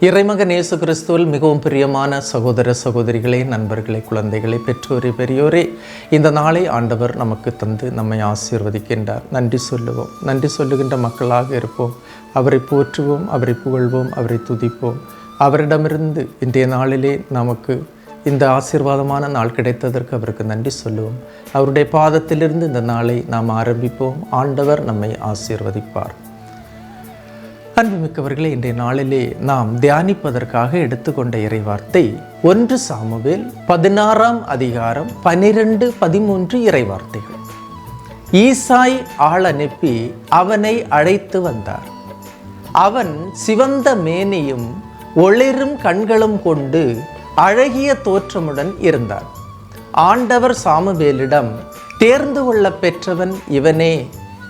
இறைமகன் இயேசு கிறிஸ்துவில் மிகவும் பிரியமான சகோதர சகோதரிகளே நண்பர்களே குழந்தைகளே பெற்றோரே பெரியோரே இந்த நாளை ஆண்டவர் நமக்கு தந்து நம்மை ஆசீர்வதிக்கின்றார். நன்றி சொல்லுவோம். நன்றி சொல்லுகின்ற மக்களாக இருப்போம். அவரை போற்றுவோம் அவரை புகழ்வோம் அவரை துதிப்போம். அவரிடமிருந்து இன்றைய நாளிலே நமக்கு இந்த ஆசீர்வாதமான நாள் கிடைத்ததற்கு அவருக்கு நன்றி சொல்லுவோம். அவருடைய பாதத்திலிருந்து இந்த நாளை நாம் ஆரம்பிப்போம். ஆண்டவர் நம்மை ஆசீர்வதிப்பார். அன்புமிக்கவர்களே இன்றைய நாளிலே நாம் தியானிப்பதற்காக எடுத்துக்கொண்ட இறைவார்த்தை ஒன்று சாமுவேல் பதினாறாம் அதிகாரம் பனிரெண்டு பதிமூன்று இறைவார்த்தைகள். ஈசாய் ஆள் அனுப்பி அவனை அழைத்து வந்தார். அவன் சிவந்த மேனியும் ஒளிரும் கண்களும் கொண்டு அழகிய தோற்றமுடன் இருந்தார் ஆண்டவர் சாமுவேலிடம் தேர்ந்து கொள்ள பெற்றவன் இவனே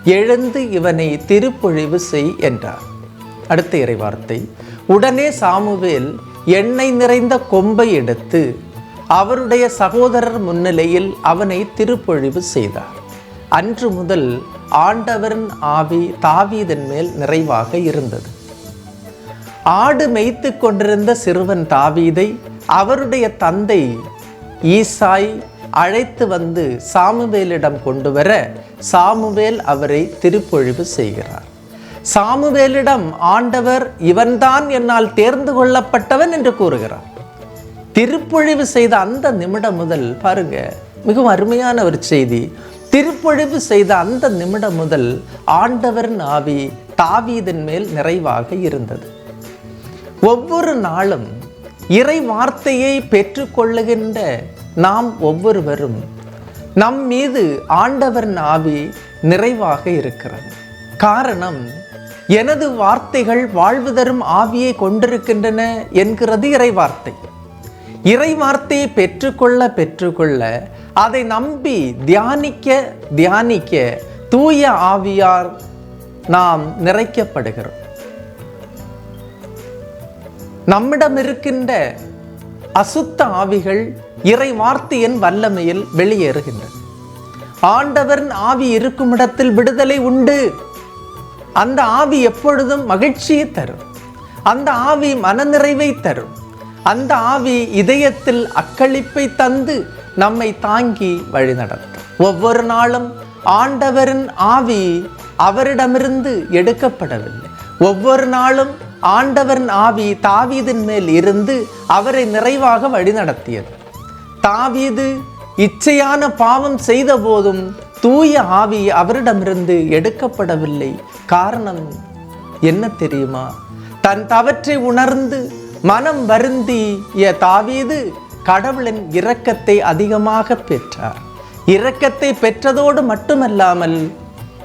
எழுந்து இவனை திருப்பொழிவு செய் என்றார். அடுத்த இறைவார்த்தை. உடனே சாமுவேல் எண்ணெய் நிறைந்த கொம்பை எடுத்து அவருடைய சகோதரர் முன்னிலையில் அவனை திருப்பொழிவு செய்தார். அன்று முதல் ஆண்டவரின் ஆவி தாவீதன் மேல் நிறைவாக இருந்தது. ஆடு மேய்த்து கொண்டிருந்த சிறுவன் தாவீதை அவருடைய தந்தை ஈசாய் அழைத்து வந்து சாமுவேலிடம் கொண்டு வர சாமுவேல் அவரை திருப்பொழிவு செய்கிறார். சாமுவேலிடம் ஆண்டவர் இவன்தான் என்னால் தேர்ந்து கொள்ளப்பட்டவன் என்று கூறுகிறார். திருப்பொழிவு செய்த அந்த நிமிடம் முதல் பாருங்க மிகவும் அருமையான ஒரு செய்தி. திருப்பொழிவு செய்த அந்த நிமிடம் முதல் ஆண்டவரின் ஆவி தாவீதன் மேல் நிறைவாக இருந்தது. ஒவ்வொரு நாளும் இறை வார்த்தையை பெற்றுக்கொள்ளுகின்ற நாம் ஒவ்வொருவரும் நம் மீது ஆண்டவரின் ஆவி நிறைவாக இருக்கிறது. காரணம் எனது வார்த்தைகள் வாழ்வு தரும் ஆவியை கொண்டிருக்கின்றன என்கிறது இறை வார்த்தை இறை வார்த்தையை பெற்றுக்கொள்ள பெற்றுக்கொள்ள அதை நம்பி தியானிக்க தியானிக்க தூய ஆவியார் நாம் நிறைக்கப்படுகிறோம். நம்மிடம் இருக்கின்ற அசுத்த ஆவிகள் இறை வார்த்தையின் வல்லமையில் வெளியேறுகின்றன. ஆண்டவரின் ஆவி இருக்கும் இடத்தில் விடுதலை உண்டு. அந்த ஆவி எப்பொழுதும் மகிழ்ச்சியை தரும். அந்த ஆவி மனநிறைவை தரும். அந்த ஆவி இதயத்தில் அக்களிப்பை தந்து நம்மை தாங்கி வழிநடத்தும் ஒவ்வொரு நாளும் ஆண்டவரின் ஆவி அவரிடமிருந்து எடுக்கப்படவில்லை. ஒவ்வொரு நாளும் ஆண்டவரின் ஆவி தாவீதின் மேல் இருந்து அவரை நிறைவாக வழிநடத்தியது தாவீது இச்சையான பாவம் செய்த போதும் தூய ஆவி அவரிடமிருந்து எடுக்கப்படவில்லை. காரணம் என்ன தெரியுமா? தன் தவற்றை உணர்ந்து மனம் வருந்திய தாவீது கடவுளின் இரக்கத்தை அதிகமாக பெற்றார். இரக்கத்தை பெற்றதோடு மட்டுமல்லாமல்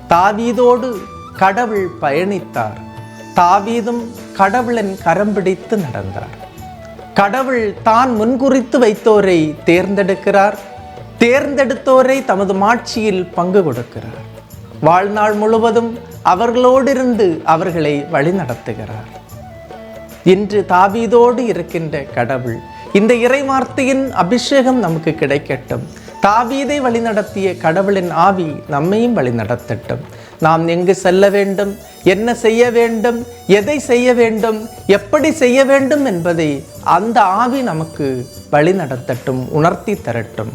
தாவீதோடு கடவுள் பயணித்தார். தாவீதும் கடவுளின் கரம் பிடித்து நடந்தார். கடவுள் தான் முன்குறித்து வைத்தோரை தேர்ந்தெடுக்கிறார். தேர்ந்தெடுத்தோரை தமது மாட்சியில் பங்கு கொடுக்கிறார். வாழ்நாள் முழுவதும் அவர்களோடிருந்து அவர்களை வழிநடத்துகிறார். இன்று தாவீதோடு இருக்கின்ற கடவுள் இந்த இறைவார்த்தையின் அபிஷேகம் நமக்கு கிடைக்கட்டும். தாவீதை வழிநடத்திய கடவுளின் ஆவி நம்மையும் வழிநடத்தட்டும். நாம் எங்கு செல்ல வேண்டும் என்ன செய்ய வேண்டும் எதை செய்ய வேண்டும் எப்படி செய்ய வேண்டும் என்பதை அந்த ஆவி நமக்கு வழி நடத்தட்டும் உணர்த்தி தரட்டும்.